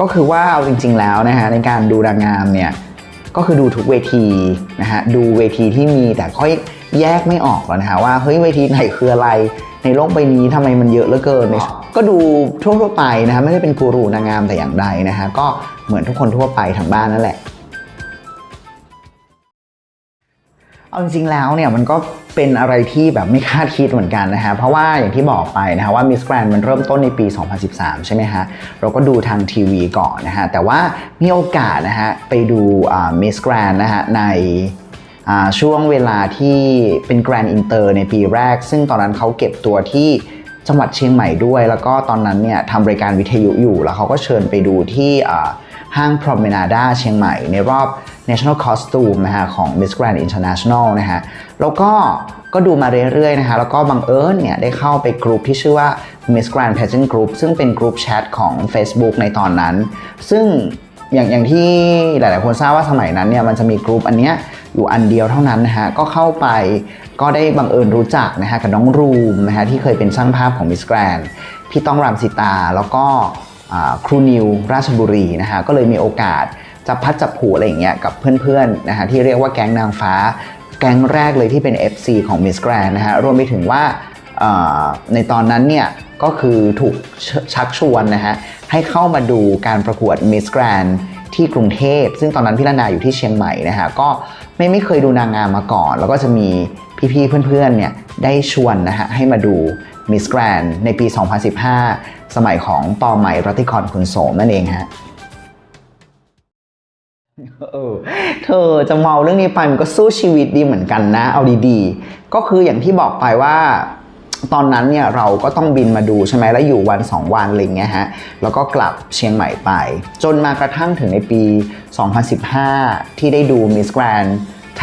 ก็คือว่าเอาจริง ๆ แล้วนะฮะในการดูนางงามเนี่ยก็คือดูทุกเวทีนะฮะดูเวทีที่มีแต่ค่อยแยกไม่ออกแล้วนะฮะว่าเฮ้ยเวทีไหนคืออะไร ในโลกใบนี้ทำไมมันเยอะเหลือเกินเนี่ยก็ดูทั่วๆไปนะฮะไม่ได้เป็นกูรูนางงามแต่อย่างใดนะฮะก็เหมือนทุกคนทั่วไปทางบ้านนั่นแหละ เอาจริงๆแล้วเนี่ยมันก็เป็นอะไรที่แบบไม่คาดคิดเหมือนกันนะฮะเพราะว่าอย่างที่บอกไปนะฮะว่า Miss Grand มันเริ่มต้นในปี 2013 ใช่ไหมฮะเราก็ดูทางทีวีก่อนนะฮะแต่ว่ามีโอกาสนะฮะไปดูอ่า Miss Grand นะฮะในช่วงเวลาที่เป็น Grand Inter ในปีแรก ซึ่งตอนนั้นเขาเก็บตัวที่จังหวัดเชียงใหม่ด้วย แล้วก็ตอนนั้นเนี่ยทำรายการวิทยุอยู่ แล้วเขาก็เชิญไปดูที่ ห้าง Promenada เชียงใหม่ในรอบ National Costume นะฮะของ Miss Grand International นะฮะแล้วก็ก็ดูมาเรื่อยๆนะฮะแล้วก็บังเอิญเนี่ยได้เข้าไปกลุ่มที่ชื่อว่า Miss Grand Pageant Group ซึ่งเป็นกลุ่มแชทของ Facebook ในตอนนั้น ซึ่งอย่างอย่างที่หลาย ๆ คนทราบว่าสมัยนั้นเนี่ยมันจะมีกลุ่มอันเนี้ยอยู่อันเดียวเท่านั้นนะฮะก็เข้าไปก็ได้บังเอิญรู้จักนะฮะกับน้องรูมนะฮะที่เคยเป็นช่างภาพของ Miss Grand พี่ต้องรามสิตาแล้วก็ ครูนิวราชบุรีนะฮะก็เลยมีโอกาสจะพัดจับผูอะไรอย่างเงี้ยกับเพื่อนๆนะฮะที่เรียกว่าแก๊งนางฟ้า แก๊งแรกเลยที่เป็น FC ของ Miss Grand นะฮะรวมไปถึงว่าในตอนนั้นเนี่ยก็คือถูกชักชวนนะฮะให้เข้ามาดูการประกวด Miss Grand ที่กรุงเทพ ซึ่งตอนนั้นพี่ระดาอยู่ที่เชียงใหม่นะฮะก็ไม่ไม่เคยดูนางงามมาก่อน แล้วก็จะมีพี่ๆเพื่อนๆเนี่ยได้ชวนนะฮะให้มาดู Miss Grand ในปี 2015 สมัยของปอใหม่รัติคอนคุณโสมนั่นเองฮะเออเธอจะเมาเรื่องนี้ไปมันก็สู้ชีวิตดีเหมือนกันนะ เอาดีๆ ก็คืออย่างที่บอกไปว่าตอนนั้นเนี่ยเราก็ต้องบินมาดูใช่ไหมแล้วอยู่วัน 2 วันอะไรเงี้ยฮะ แล้วก็กลับเชียงใหม่ไป จนมากระทั่งถึงในปี 2015 ที่ได้ดู Miss Grand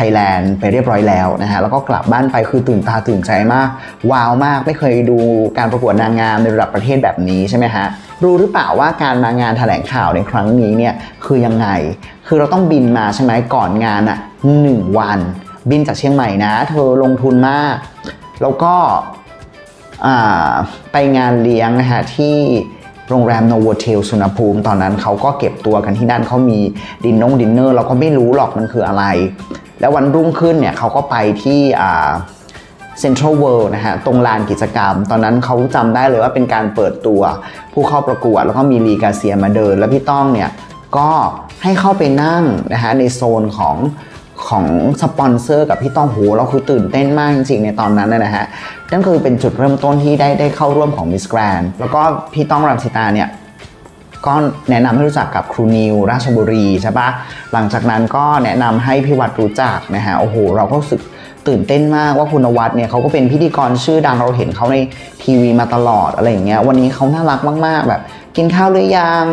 Thailand ไปเรียบร้อยแล้วนะฮะแล้วก็กลับบ้านไปคือตื่นตาตื่นใจมาก ว้าวมากไม่เคยดูการประกวดนางงามในระดับประเทศแบบนี้ใช่ไหมฮะรู้หรือเปล่าว่าการมางานแถลงข่าวในครั้งนี้เนี่ยคือยังไง คือเราต้องบินมาใช่ไหมก่อนงานอะหนึ่งวัน บินจากเชียงใหม่นะ เธอลงทุนมาก แล้วก็ไปงานเลี้ยงนะฮะที่โรงแรมโนโวเทลสุนภูมิ ตอนนั้นเขาก็เก็บตัวกันที่นั่นเขามีดินนงดินเนอร์เราก็ไม่รู้หรอกมันคืออะไร แล้ววันรุ่งขึ้นเนี่ยเขาก็ไปที่เซ็นทรัลเวิลด์นะฮะตรงลานกิจกรรม ตอนนั้นเขาจำได้เลยว่าเป็นการเปิดตัวผู้เข้าประกวด แล้วก็มีลีกาเซียมาเดิน แล้วพี่ต้องเนี่ยก็ให้เข้าไปนั่งนะฮะในโซนของของสปอนเซอร์กับพี่ต้องโหเราคือตื่นเต้นมากจริงๆในตอนนั้นนะฮะนั่นคือเป็นจุดเริ่มต้นที่ได้ได้เข้าร่วมของ Miss Grand แล้วก็พี่ต้องรามสิตาเนี่ย ก็แนะนำให้รู้จักกับครูนิวราชบุรีใช่ปะหลังจากนั้นก็แนะนำให้พี่วัดรู้จักนะฮะโอ้โห เราก็รู้สึกตื่นเต้นมากว่าคุณวัดเนี่ยเขาก็เป็นพิธีกรชื่อดังเราเห็นเขาในทีวีมาตลอดอะไรอย่างเงี้ยวันนี้เขาน่ารักมาก ๆ แบบ กินข้าวหรือยัง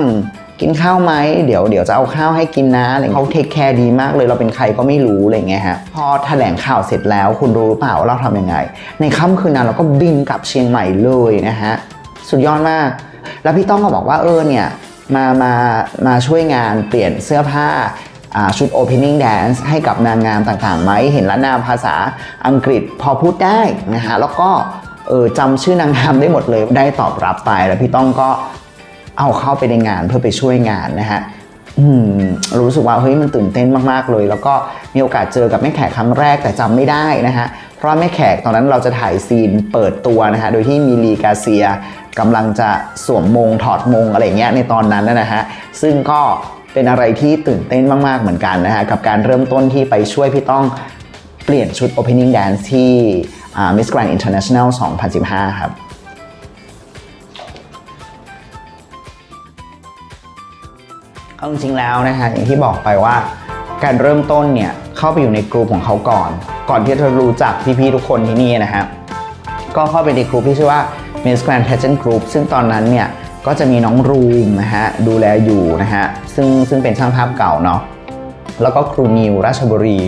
กินข้าวไหมเดี๋ยวเดี๋ยวจะเอาข้าวให้กินนะอะไรเขาเทคแคร์ดีมากเลยเราเป็นใครก็ไม่รู้อะไรอย่างเงี้ยฮะพอแถลงข่าวเสร็จแล้วคุณรู้หรือเปล่าว่าเราทำยังไง ในค่ำคืนนั้นเราก็บินกลับเชียงใหม่เลยนะฮะสุดยอดมากแล้วพี่ต้องก็บอกว่าเออเนี่ยมามามาช่วยงานเปลี่ยนเสื้อผ้าชุด opening dance ให้กับนางงามต่างๆไหมเห็นละนามภาษาอังกฤษพอพูดได้นะฮะแล้วก็เออจำชื่อนางงามได้หมดเลยได้ตอบรับไปแล้วพี่ต้องก็เอาเข้าไปในงานเพื่อไปช่วยงานนะฮะรู้สึกว่าเฮ้ยมันตื่นเต้นมากๆเลย แล้วก็มีโอกาสเจอกับแม่แขกครั้งแรกแต่จำไม่ได้นะฮะเพราะแม่แขกตอนนั้นเราจะถ่ายซีนเปิดตัวนะฮะโดยที่มีลีกาเซีย กำลังจะสวมมงถอดมงอะไรเงี้ยในตอนนั้นนะฮะซึ่งก็เป็นอะไรที่ตื่นเต้นมาก ๆ เหมือนกันนะฮะกับการเริ่มต้นที่ไปช่วยพี่ต้องเปลี่ยนชุด opening dance ที่อ่า Miss Grand International 2015 ครับเอาจริงๆแล้วนะฮะอย่างที่บอกไปว่าการเริ่มต้นเนี่ยเข้าไปอยู่ในกลุ่มของเขาก่อน ก่อนที่จะรู้จักพี่ๆทุกคนที่นี่นะฮะก็เข้าไปในกลุ่มที่ชื่อว่า Miss Grand Pageant Group ซึ่งตอนนั้นเนี่ยก็จะมีน้องรูมนะฮะดูแลอยู่นะฮะซึ่งซึ่งเป็นช่างภาพเก่าเนาะแล้วก็ครูนิวราชบุรี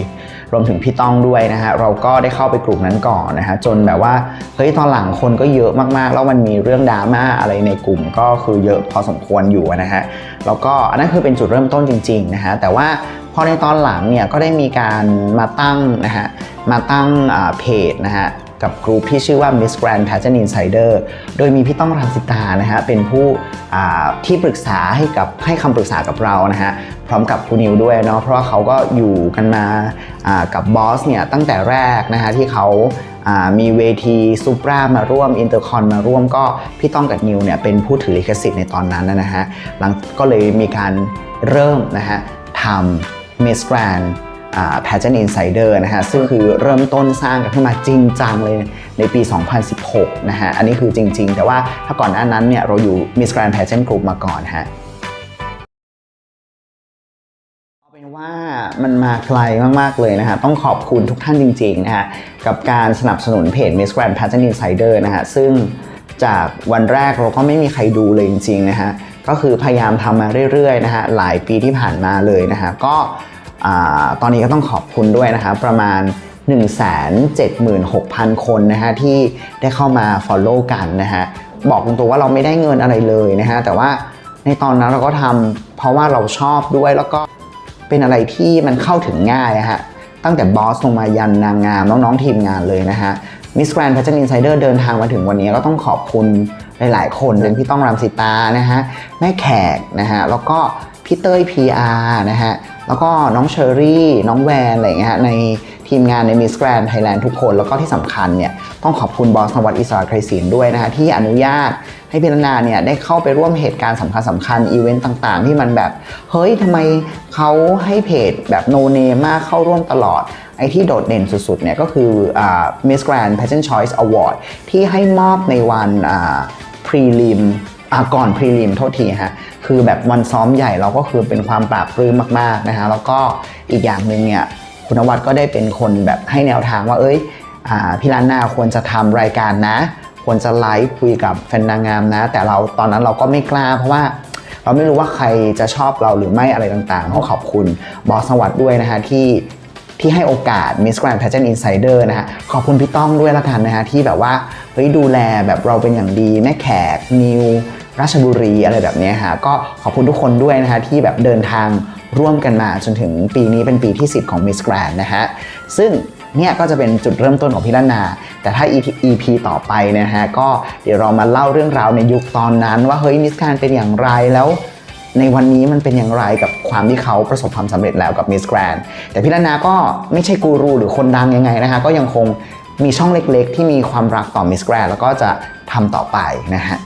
รวมถึงพี่ต้องด้วยนะฮะเราก็ได้เข้าไปกลุ่มนั้นก่อนนะฮะจนแบบว่าเฮ้ยตอนหลังคนก็เยอะมากๆ แล้วมันมีเรื่องดราม่าอะไรในกลุ่มก็คือเยอะพอสมควรอยู่นะฮะแล้วก็อันนั้นคือเป็นจุดเริ่มต้นจริงๆนะฮะแต่ว่าพอในตอนหลังเนี่ยก็ได้มีการมาตั้งนะฮะมาตั้งเพจนะฮะ กับกลุ่มที่ชื่อว่า Miss Grand Pageant Insider โดยมีพี่ต้องรังสิตานะฮะเป็นผู้ที่ปรึกษาให้กับให้คำปรึกษากับเรานะฮะพร้อมกับคุณนิวด้วยเนาะเพราะว่าเขาก็อยู่กันมากับบอสเนี่ยตั้งแต่แรกนะฮะที่เขามีเวทีซูปรามาร่วมอินเตอร์คอนมาร่วมก็พี่ต้องกับนิวเนี่ยเป็นผู้ถือลิขสิทธิ์ในตอนนั้นนะฮะหลังก็เลยมีการเริ่มนะฮะทำ Miss Grand Pageant Insider นะฮะซึ่งคือเริ่มต้นสร้างกันขึ้นมาจริงจังเลยในปี 2016 นะฮะอันนี้คือจริง ๆ แต่ว่าถ้าก่อนหน้านั้นเนี่ยเราอยู่ Miss Grand Pageant Group มาก่อนฮะเอาเป็นว่ามันมาไกลมากๆเลยนะฮะต้องขอบคุณทุกท่านจริงๆนะฮะกับการสนับสนุนเพจ Miss Grand Pageant Insider นะฮะซึ่งจากวันแรกเราก็ไม่มีใครดูเลยจริงๆนะฮะก็คือพยายามทำมาเรื่อยๆนะฮะหลายปีที่ผ่านมาเลยนะฮะก็ ตอนนี้ก็ต้องขอบคุณด้วยนะฮะประมาณ 176,000 คนนะฮะที่ได้เข้ามา Follow กันนะฮะบอกตรงๆว่าเราไม่ได้เงินอะไรเลยนะฮะแต่ว่าในตอนนั้นเราก็ทำเพราะว่าเราชอบด้วยแล้วก็เป็นอะไรที่มันเข้าถึงง่ายะฮะตั้งแต่บอสลงมายันนางงามน้องๆทีมงานเลยนะฮะมิสแกรนด์พ e เจน t อินไซเดอร์เดินทางมาถึงวันนี้ก็ต้องขอบคุณหลายๆ คนเป็นพี่ต้องรำสิตานะฮะแม่แขกนะฮะแล้วก็ พี่เต้ย PR นะฮะ แล้วก็น้องเชอรี่ น้องแวนอะไรเงี้ยในทีมงานใน Miss Grand Thailand ทุกคน แล้วก็ที่สำคัญเนี่ยต้องขอบคุณบอสนวัตอิสระไกรศิลด้วยนะฮะ ที่อนุญาตให้พิรนาเนี่ยได้เข้าไปร่วมเหตุการณ์สำคัญสำคัญอีเวนต์ต่างๆ ที่มันแบบ เฮ้ยทำไมเขาให้เพจแบบโนเนมากเข้าร่วมตลอดไอ้ที่โดดเด่นสุดๆเนี่ยก็คือ Miss Grand Pageant Choice Award ที่ให้มอบในวันอ่า prelim อะก่อน prelim โทษทีฮะ คือแบบวันซ้อมใหญ่เราก็คือเป็นความปราบปลื้มมากๆนะฮะแล้วก็อีกอย่างหนึ่งเนี่ยคุณนวัดก็ได้เป็นคนแบบให้แนวทางว่าเอ้ยอพี่ล้านนาควรจะทำรายการนะ ควรจะไลฟ์คุยกับแฟนนางงามนะ แต่เราตอนนั้นเราก็ไม่กล้าเพราะว่าเราไม่รู้ว่าใครจะชอบเราหรือไม่อะไรต่างๆต้องขอบคุณบอสสวัสด์ด้วยนะฮะที่ที่ให้โอกาส Miss Grand Pageant Insider นะฮะ ขอบคุณพี่ต้องด้วยละกันนะฮะ ที่แบบว่า เฮ้ยดูแลแบบเราเป็นอย่างดี แม่แขกนิว ราชบุรีอะไรแบบนี้ฮะก็ขอบคุณทุกคนด้วยนะฮะที่แบบเดินทางร่วมกันมาจนถึงปีนี้เป็นปีที่ 10 ของ Miss Grand นะฮะซึ่งเนี่ยก็จะเป็นจุดเริ่มต้นของพี่ล้านนา แต่ถ้า EP EP ต่อไปนะฮะก็เดี๋ยวเรามาเล่าเรื่องราวในยุคตอนนั้น ว่าเฮ้ย Miss Grand เป็นอย่างไรแล้ว ในวันนี้มันเป็นอย่างไรกับความที่เขาประสบความสำเร็จแล้วกับ Miss Grand แต่พี่ลานาก็ไม่ใช่กูรูหรือคนดังยังไงนะคะก็ยังคงมีช่องเล็กๆ ที่มีความรักต่อ Miss Grand แล้วก็จะทำต่อไปนะฮะ